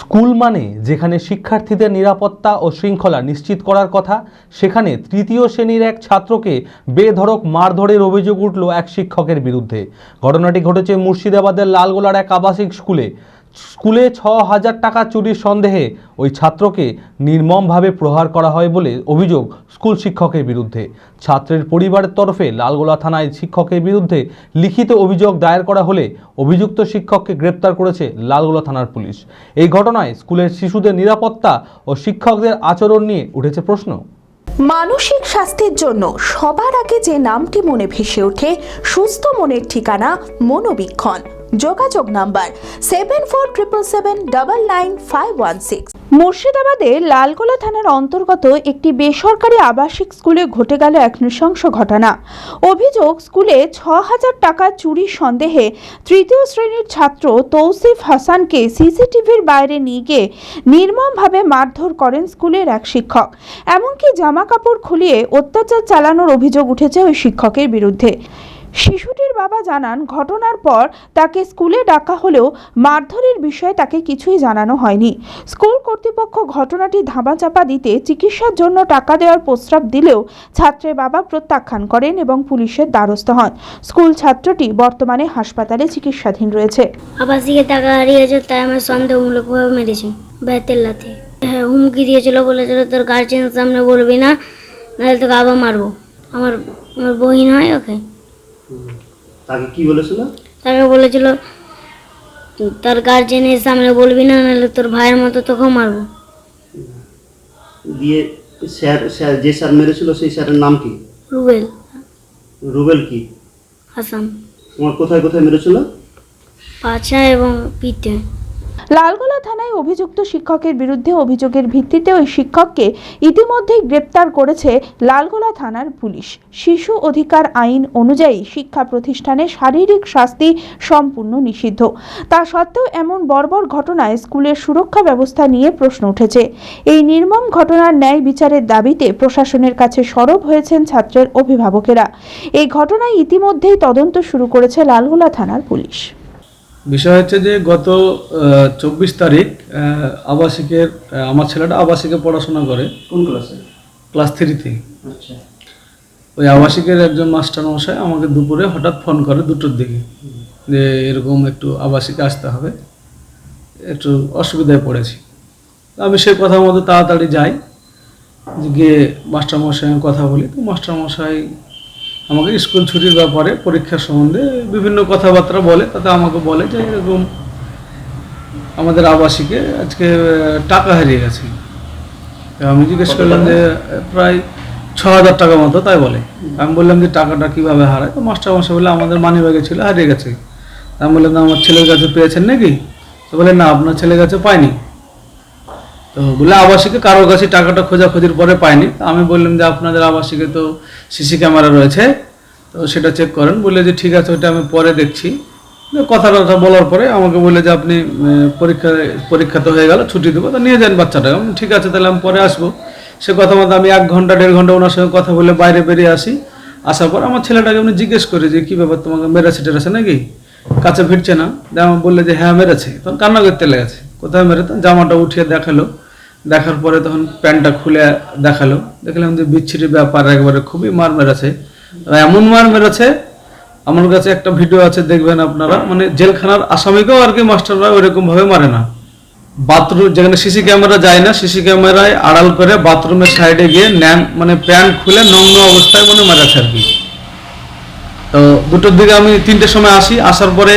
School মানে যেখানে শিক্ষার্থীদের নিরাপত্তা ও শৃঙ্খলা নিশ্চিত করার কথা, সেখানে তৃতীয় শ্রেণির এক ছাত্রকে বেধরক মারধরের অভিযোগ উঠল এক শিক্ষকের বিরুদ্ধে। ঘটনাটি ঘটেছে মুর্শিদাবাদের লালগোলার এক আবাসিক স্কুলে। স্কুলে ছ হাজার টাকা চুরির সন্দেহে ওই ছাত্রকে নির্মমভাবে প্রহার করা হয় বলে অভিযোগ স্কুল শিক্ষকের বিরুদ্ধে। ছাত্রের পরিবারের তরফে লালগোলা থানায় শিক্ষকের বিরুদ্ধে লিখিত অভিযোগ দায়ের করা হলে অভিযুক্ত শিক্ষককে গ্রেপ্তার করেছে লালগোলা থানার পুলিশ। এই ঘটনায় স্কুলের শিশুদের নিরাপত্তা ও শিক্ষকদের আচরণ নিয়ে উঠেছে প্রশ্ন। মানসিক স্বাস্থ্যের জন্য সবার আগে যে নামটি মনে ভেসে ওঠে, সুস্থ মনের ঠিকানা মনোবীক্ষণ। যোগাযোগ number seven four triple seven double nine five one six মুর্শিদাবাদে লালগোলা থানার অন্তর্গত একটি বেসরকারি আবাসিক স্কুলে ঘটে গেল এক নৃশংস ঘটনা। অভিযোগ, স্কুলে ছ হাজার টাকা চুরির সন্দেহে তৃতীয় শ্রেণির ছাত্র তৌসিফ হাসানকে সিসিটিভির বাইরে নিয়ে গিয়ে নির্মমভাবে মারধর করেন স্কুলের এক শিক্ষক। এমনকি জামা কাপড় খুলিয়ে অত্যাচার চালানোর অভিযোগ উঠেছে ওই শিক্ষকের বিরুদ্ধে। শিশুটির বাবা জানান, ঘটনার পর তাকে স্কুলে ডাকা হলেও মারধরের বিষয়ে তাকে কিছুই জানানো হয়নি। স্কুল কর্তৃপক্ষ ঘটনাটি ধামাচাপা দিতে চিকিৎসার জন্য টাকা দেওয়ার প্রস্তাব দিলেও ছাত্রের বাবা প্রত্যাখ্যান করেন এবং পুলিশের দ্বারস্থ হন। স্কুল ছাত্রটি বর্তমানে হাসপাতালে চিকিৎসাধীন রয়েছে। আবাসিকে টাকা হারিয়েছে, তাই আমার সন্দেহমূলকভাবে মেরেছে। লাথি হ্যাঁ হুমকি দিয়েছিল বলেছিল তোর গার্জেন সামনে বলবি না, নাহলে তোকে আবার মারবো। আমার আমার বহিন হয় ওকে? তাকে কি বলেছিল? তাকে বলেছিল তার গার্জেনের সামনে বলবি না নাহলে তোর ভাইয়ের মতো তোকে মারবো। দিয়ে স্যার স্যার যে স্যার মেরেছিল সেই স্যারের নাম কি? রুবেল। রুবেল কি? হাসান। তোমার কোথায় কোথায় মেরেছিল? পাছা এবং পিঠে লালগোলা থানায় অভিযুক্ত শিক্ষকের বিরুদ্ধে অভিযোগের ভিত্তিতে ওই শিক্ষককে ইতিমধ্যেই গ্রেপ্তার করেছে লালগোলা থানার পুলিশ। শিশু অধিকার আইন অনুযায়ী শিক্ষা প্রতিষ্ঠানে শারীরিক শাস্তি সম্পূর্ণ নিষিদ্ধ। তা সত্ত্বেও এমন বর্বর ঘটনায় স্কুলের সুরক্ষা ব্যবস্থা নিয়ে প্রশ্ন উঠেছে। এই নির্মম ঘটনার ন্যায় বিচারের দাবিতে প্রশাসনের কাছে সরব হয়েছেন ছাত্রের অভিভাবকেরা। এই ঘটনায় ইতিমধ্যেই তদন্ত শুরু করেছে লালগোলা থানার পুলিশ। বিষয় হচ্ছে যে গত চব্বিশ তারিখ আবাসিকের আমার ছেলেটা আবাসিকে পড়াশোনা করে। কোন ক্লাসে? ক্লাস থ্রিতে আচ্ছা। ওই আবাসিকের একজন মাস্টার মশাই আমাকে দুপুরে হঠাৎ ফোন করে দুটোর দিকে যে এরকম একটু আবাসিকে আসতে হবে একটু অসুবিধায় পড়েছি। আমি সেই কথা মতো তাড়াতাড়ি যাই যে গিয়ে মাস্টার মশাই কথা বলি। তো মাস্টার মশাই আমাকে স্কুল ছুটির ব্যাপারে পরীক্ষার সম্বন্ধে বিভিন্ন কথাবার্তা বলে তাতে আমাকে বলে যে এরকম আমাদের আবাসিকে আজকে টাকা হারিয়ে গেছে। আমি জিজ্ঞেস করলাম যে প্রায় ছ হাজার টাকা মতো তাই বলে। আমি বললাম যে টাকাটা কীভাবে হারায়? তো মাস্টার মশাই বলে আমাদের মানি ব্যাগে ছিল হারিয়ে গেছে। আমি বললাম "না, আমার ছেলের কাছে পেয়েছেন নাকি? তো বলে না আপনার ছেলের কাছে পাইনি। তো বলে আবাসিকে কারোর কাছে টাকাটা খোঁজাখুঁজির পরে পাইনি তো আমি বললাম যে আপনাদের আবাসিকে তো সিসি ক্যামেরা রয়েছে, তো সেটা চেক করেন। বললে যে ঠিক আছে ওটা আমি পরে দেখছি। কথা কথা বলার পরে আমাকে বললে যে আপনি পরীক্ষা পরীক্ষা তো হয়ে গেল, ছুটি দেবো, তো নিয়ে যান বাচ্চাটা ঠিক আছে, তাহলে আমি পরে আসব। সে কথা মতো আমি এক ঘণ্টা, দেড় ঘণ্টা ওনার সঙ্গে কথা বলে বাইরে বেরিয়ে আসি। আসার পর আমার ছেলেটাকে আমি জিজ্ঞেস করি যে, কী ব্যাপার, তোমাকে মেরেছে টেরেছে নাকি? কাছে ফিরছে না? দিয়ে আমার বললে যে হ্যাঁ মেরেছে। তখন কান্না করতে লেগেছে। কোথায় মেরে জামাটা উঠিয়ে দেখাল। দেখার পরে তখন প্যান্টটা খুলে দেখাল। দেখলাম যে বিচ্ছিরি ব্যাপার, একবারে খুবই মার মেরেছে। এমন মার মেরেছে, আমার কাছে একটা ভিডিও আছে, দেখবেন আপনারা। মানে জেলখানার আসামিকেও আর কি মাস্টাররা ওইরকম ভাবে মারে না। বাথরুম, যেখানে সিসি ক্যামেরা যায় না, সিসি ক্যামেরায় আড়াল করে বাথরুমের সাইডে গিয়ে ন্যাম মানে প্যান্ট খুলে নগ্ন অবস্থায় মানে মেরেছে আর কি। তো দুটোর দিকে আমি তিনটের সময় আসি। আসার পরে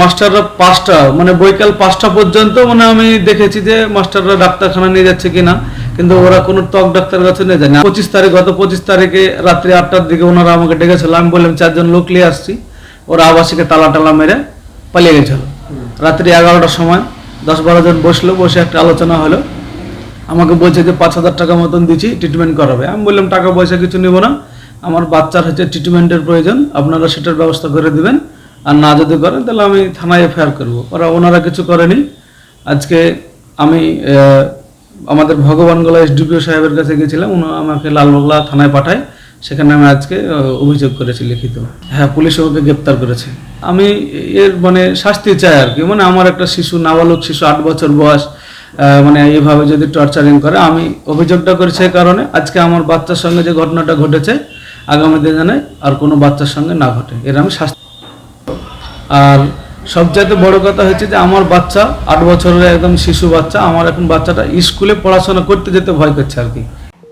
মাস্টাররা পাঁচটা মানে বৈকাল পাঁচটা পর্যন্ত মানে আমি দেখেছি যে মাস্টাররা ডাক্তারখানা নিয়ে যাচ্ছে কিনা, কিন্তু ওরা কোনো ত্বক ডাক্তার কাছে নিয়ে যায় না। পঁচিশ তারিখ, গত পঁচিশ তারিখে রাত্রি আটটার দিকে ওনারা আমাকে ডেকেছিল, আমি বললাম, চারজন লোক নিয়ে আসছি। ওরা আবাসিকে তালা টালা মেরে পালিয়ে গেছিল। রাত্রি এগারোটার সময় দশ বারো জন বসল, বসে একটা আলোচনা হলো। আমাকে বলছে যে, পাঁচ হাজার টাকা মতন দিচ্ছি ট্রিটমেন্ট করাবে। আমি বললাম, টাকা পয়সা কিছু নেব না। আমার বাচ্চার হচ্ছে ট্রিটমেন্টের প্রয়োজন, আপনারা সেটার ব্যবস্থা করে দিবেন। আর না যদি করেন তাহলে আমি থানায় এফআইআর করব। ওরা ওনারা কিছু করেনি। আজকে আমি আমাদের ভগবানগোলা এসডিপিও সাহেবের কাছে গেছিলাম, উনি আমাকে লালবাগলা থানায় পাঠায়। সেখানে আমি আজকে অভিযোগ করেছি লিখিত। হ্যাঁ পুলিশ ওকে গ্রেপ্তার করেছে। আমি এর মানে শাস্তি চাই আর কি। মানে আমার একটা শিশু, নাবালক শিশু, আট বছর বয়স মানে এইভাবে যদি টর্চারিং করে, আমি অভিযোগটা করেছি এই কারণে। আজকে আমার বাচ্চার সঙ্গে যে ঘটনাটা ঘটেছে, আগামী দিনে আর কোনো বাচ্চার সঙ্গে না ঘটে। এর আমি শাস্তি আর সবচাইতে বড় কথা হচ্ছে যে আমার বাচ্চা আট বছরের একদম শিশু বাচ্চা, আমার এখন বাচ্চাটা স্কুলে পড়াশোনা করতে যেতে ভয় করছে আর কি।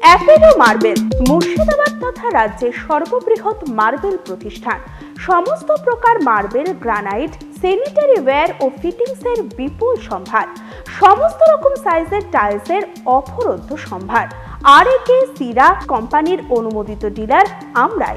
অ্যাপেলো মার্বেল, মুর্শিদাবাদ তথা রাজ্যের সর্ববৃহৎ মার্বেল প্রতিষ্ঠান। সমস্ত প্রকার মার্বেল, গ্রানাইট স্যানিটারি ওয়্যার ও ফিটিংসের বিপুল সম্ভার। সমস্ত রকম সাইজের টাইলসের অফরন্ত সম্ভার। আর একে সিরা কোম্পানির অনুমোদিত ডিলার আমরাই।